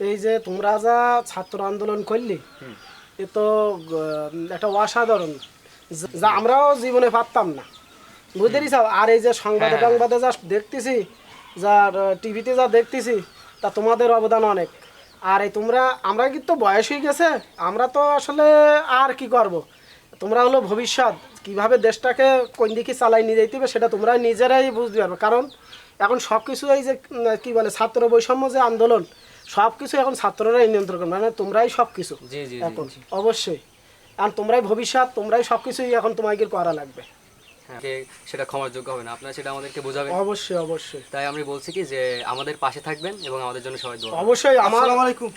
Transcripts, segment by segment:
এই যে তোমরা যা ছাত্র আন্দোলন করলি এ তো একটা অসাধারণ। যা- আমরাও জীবনে পারতাম না। বুঝতে পারিস আর এই যে সংবাদে সংবাদে যা দেখতেছি যা টিভিতে যা দেখতেছি তা তোমাদের অবদান অনেক। আর এই তোমরা আমরা কিন্তু বয়স হয়ে গেছে আমরা তো আসলে আর কি করব? তোমরা হলো ভবিষ্যৎ কীভাবে দেশটাকে কোন দিকে চালাই নিয়ে যেতে হবে সেটা তোমরা নিজেরাই বুঝতে পারবে। কারণ এখন সব কিছু এই যে কি বলে ছাত্র বৈষম্য যে আন্দোলন সব কিছু এখন ছাত্ররাই নিয়ন্ত্রণ করবে মানে তোমরাই সব কিছু জি, জি, জি, এখন অবশ্যই। আর তোমরাই ভবিষ্যৎ তোমরাই সব কিছুই এখন তোমাকে করা লাগবে। হ্যাঁ, সেটা ক্ষমার যোগ্য হবে না আপনারা সেটা আমাদেরকে বোঝাবেন। অবশ্যই অবশ্যই। তাই আমি বলছি কি যে আমাদের পাশে থাকবেন এবং আমাদের জন্য সবাই দোয়া অবশ্যই আমার আসসালামু আলাইকুম।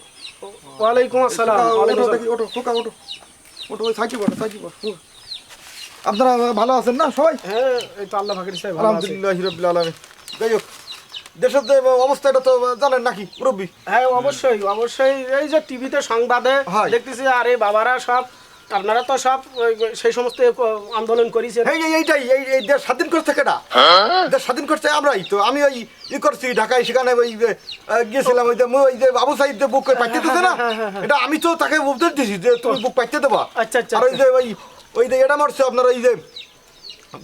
ওয়ালাইকুম আসসালাম। ওটো ওটো খোকা ওটো ওটো ওই সাইকেল পড়ো সাইকেল পড়ো আপনারা ভালো আছেন না সবাই? হ্যাঁ এই তো আল্লাহ ফাকির সাহেব আলহামদুলিল্লাহ হিরবিল আলমী যাই হোক দেশের যে অবস্থাটা তো জানেন নাকি মুরব্বী? হ্যাঁ অবশ্যই অবশ্যই। এই যে টিভিতে সংবাদে দেখতেছি আরে বাবারা সব আপনারা তো সব সেই সমস্ত আন্দোলন করেছেন। এই এই এইটাই এই এই দেশ স্বাধীন করছে কেটা দেশ স্বাধীন করছে আমরাই তো আমি ওই ই করছি ঢাকায় সেখানে ওই যে, গিয়েছিলাম ওই যে ওই যে আবু সাইদ যে বুক পাইতে দিতে না? এটা আমি তো তাকে উপদেশ দিছি যে তুমি বুক পাইতে দেবা। আচ্ছা, আচ্ছা, আর ওই যে ওই ওই যে এটা মারছে আপনার ওই যে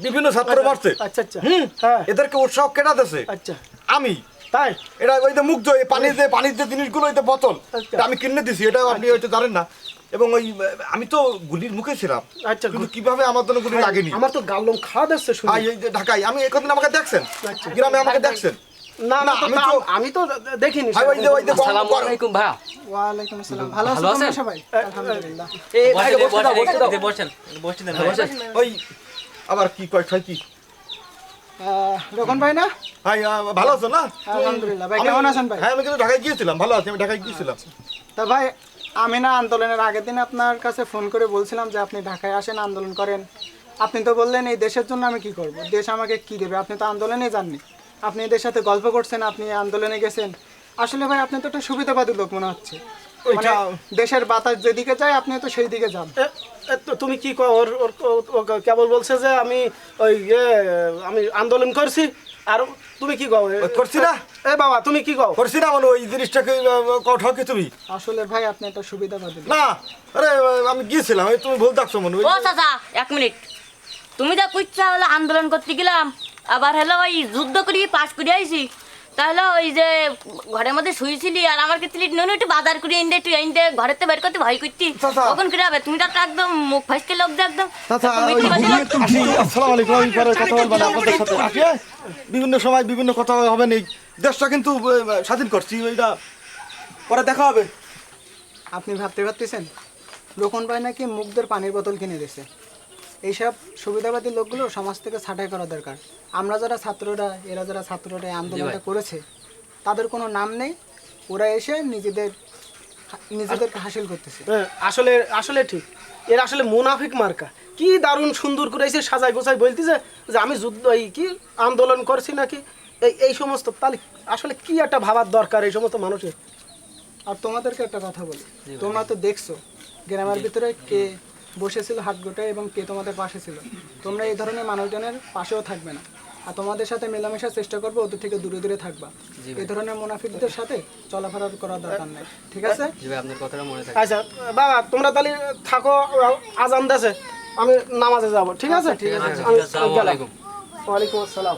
বিভিন্ন ছাত্র মারছে। আচ্ছা আচ্ছা। হুম? হ্যাঁ। এদেরকে উৎসাহ কেটা দিছে? আচ্ছা। আমি? তাই? এটা ওই যে মুগ্ধ এই পানির যে পানির যে জিনিসগুলো ওই যে বোতল আচ্ছা। এটা আমি কিনে দিছি এটা আপনি হয়তো জানেন না। এবং ওই আমি তো গুলির মুখে ছিলাম আচ্ছা, কিন্তু কীভাবে আমার জন্য গুলি লাগেনি? আমার তো খাওয়া শুনে। আই এই যে ঢাকায় আমি একদিন আমাকে দেখছেন? আচ্ছা। গ্রামে আমাকে দেখছেন? না না আমি তো- তো আমি তো দেখিনি। ভাই ওই যে ওই যে আসসালামু আলাইকুম ভাইয়া। ওয়ালাইকুম আসসালাম। ভালো আছেন? সবাই? আলহামদুলিল্লাহ। এই বসতে দাও বসেন বসেন বসেন। ওই আবার কি কয় খাই কি? রোকন ভাই না? ভাই ভালো আছো না? আলহামদুলিল্লাহ। ভাই আমি- কেমন আছেন ভাই? হ্যাঁ আমি কিন্তু ঢাকায় গিয়েছিলাম ভালো আছি আমি ঢাকায় গিয়েছিলাম। তা ভাই আমি না আন্দোলনের আগের দিন আপনার কাছে ফোন করে বলছিলাম যে আপনি ঢাকায় আসেন আন্দোলন করেন। আপনি তো বললেন এই দেশের জন্য আমি কি করব? দেশ আমাকে কি দেবে? আপনি তো আন্দোলনে যাননি। আপনি এদের সাথে গল্প করছেন আপনি আন্দোলনে গেছেন। আসলে ভাই আপনি তো একটা সুবিধাবাদী লোক মনে হচ্ছে। ওইটা- দেশের বাতাস যেদিকে যায় আপনি তো সেই দিকে যান তুমি কি কও ওর ওর কেবল বলছে যে আমি ওই ইয়ে আমি আন্দোলন করছি আর তুমি কি কও? করছি না? এ বাবা তুমি কি কও? করছি না মানে ওই জিনিসটাকে ঠকে তুমি? আসলে ভাই আপনি একটা সুবিধা লোক। না আরে আমি গিয়েছিলাম এই তুমি ভুল দেখছ মনে ও চাচা এক মিনিট। তুমি যা কুচ্ছা হলো আন্দোলন করতে গেলাম আবার হলো ওই যুদ্ধ করি পাশ করে আইছি। তাহলে ওই যে ঘরের মধ্যে শুয়েছিলি আর আমার কাছে নুন একটু বাজার করে এনে একটু এনে ঘরেতে বের করতে ভয় করতি। কখন করে হবে তুমি তো একদম মুখ ফাঁসতে লোক যে একদম। তুমি মিথ্যে কথা বলো। আসসালামু আলাইকুম আমি পরে কথা বলব আপনাদের সাথে। আসি? বিভিন্ন সময় বিভিন্ন কথা হবে নেই। দেশটা কিন্তু স্বাধীন করছি ওইটা পরে দেখা হবে। আপনি ভাবতে পারতেছেন রোকন ভাই নাকি মুগ্ধের পানির বোতল কিনে দিয়েছে? এইসব সুবিধাবাদী লোকগুলো সমাজ থেকে ছাঁটাই করা দরকার। আমরা যারা ছাত্ররা এরা যারা ছাত্ররা এই আন্দোলনটা করেছে তাদের কোনো নাম নেই ওরা এসে নিজেদের নিজেদেরকে হাসিল করতেছে। হ্যাঁ, আসলে আসলে ঠিক। এর আসলে মুনাফিক মার্কা। কি দারুণ সুন্দর করে এসে সাজাই গোছাই বলতেছে যে আমি যুদ্ধ এই কি আন্দোলন করছি নাকি? এই এই সমস্ত তাহলে আসলে কি একটা ভাবার দরকার এই সমস্ত মানুষের? আর তোমাদেরকে একটা কথা বলি। তোমরা তো দেখছ গ্রামের ভিতরে কে বসেছিল হাত গোটায় এবং কে তোমাদের পাশে ছিল। তোমরা এই ধরনের মানুষজনের পাশেও থাকবে না। আর তোমাদের সাথে মেলামেশার চেষ্টা করব ওদের থেকে দূরে দূরে থাকবা। এই ধরনের মুনাফিকদের সাথে চলাফেরা করার দরকার নেই ঠিক আছে? জি ভাই আপনার কথাটা মনে থাকে। আচ্ছা বাবা তোমরা তাহলে থাকো আজান দেশে আমি নামাজে যাব ঠিক আছে? ঠিক আছে, ওয়ালাইকুম আসসালাম।